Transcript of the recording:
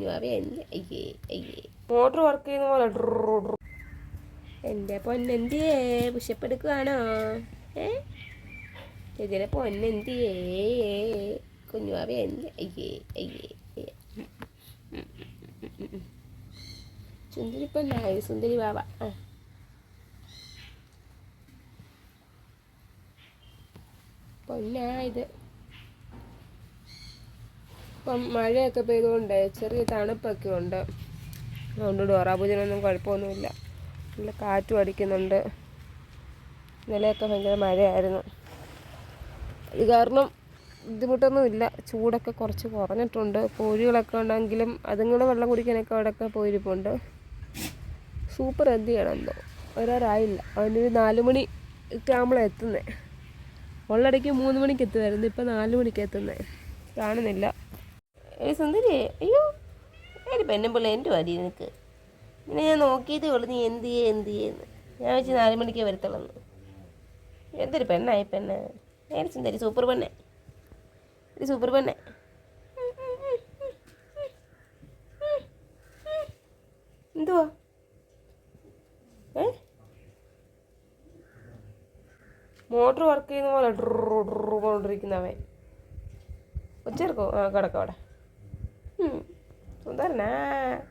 എന്റെ അയ്യേ അയ്യേ. മോട്ടർ വർക്ക് ചെയ്യുന്ന പോലെ. എന്റെ പൊന്നെന്തിയേ? പുഷപ്പെടുക്കുകയാണോ ഏ? ഇതിലെ പൊന്നെന്തിയേ? കുഞ്ഞുവാവേ എന്റെ അയ്യേ അയ്യേ അയ്യേ. സുന്ദരി പൊന്നായി സുന്ദരി ബാബ ആ. പൊന്നായത് ഇപ്പം മഴയൊക്കെ പെയ്തുകൊണ്ട് ചെറിയ തണുപ്പൊക്കെ ഉണ്ട്. അതുകൊണ്ട് ഡോറാപൂജനൊന്നും കുഴപ്പമൊന്നുമില്ല നല്ല കാറ്റും അടിക്കുന്നുണ്ട്. ഇന്നലെയൊക്കെ ഭയങ്കര മഴയായിരുന്നു. അത് കാരണം ബുദ്ധിമുട്ടൊന്നുമില്ല. ചൂടൊക്കെ കുറച്ച് കുറഞ്ഞിട്ടുണ്ട്. കോഴികളൊക്കെ ഉണ്ടെങ്കിലും അതുങ്ങൾ വെള്ളം കുടിക്കാനൊക്കെ അവിടെയൊക്കെ പോയിരിപ്പുണ്ട്. സൂപ്പർ എന്ത് എന്തോ. ഒരാറായില്ല അവനൊരു നാല് മണി ഒക്കെ ആകുമ്പോഴാണ് എത്തുന്നത് ഉള്ളടയ്ക്ക് മൂന്ന് മണിക്ക് എത്തുമായിരുന്നു ഇപ്പം നാല് മണിക്ക് എത്തുന്നത് കാണുന്നില്ല. ഏയ് സുന്ദരി അയ്യോ ഒരു പെണ്ണുമ്പിള്ള എന്റെ വരി നിനക്ക്? പിന്നെ ഞാൻ നോക്കിയതേ ഉള്ളൂ നീ എന്ത് ചെയ്യേ എന്ത് ചെയ്യുന്നു. ഞാൻ വെച്ച് നാല് മണിക്കേ എന്തൊരു പെണ്ണായി പെണ്ണ്. ഏത് സുന്ദരി സൂപ്പർ പെണ്ണേ. ഒരു സൂപ്പർ പെണ്ണേ. എന്തുവാ? മോട്ടർ വർക്ക് ചെയ്യുന്ന പോലെ ഡ്രൂ ഡ്രൂ കൊണ്ടിരിക്കുന്നവൻ. ഉച്ചർക്കോ ആ കിടക്കാം അവിടെ. Hmm. Bunlar ne?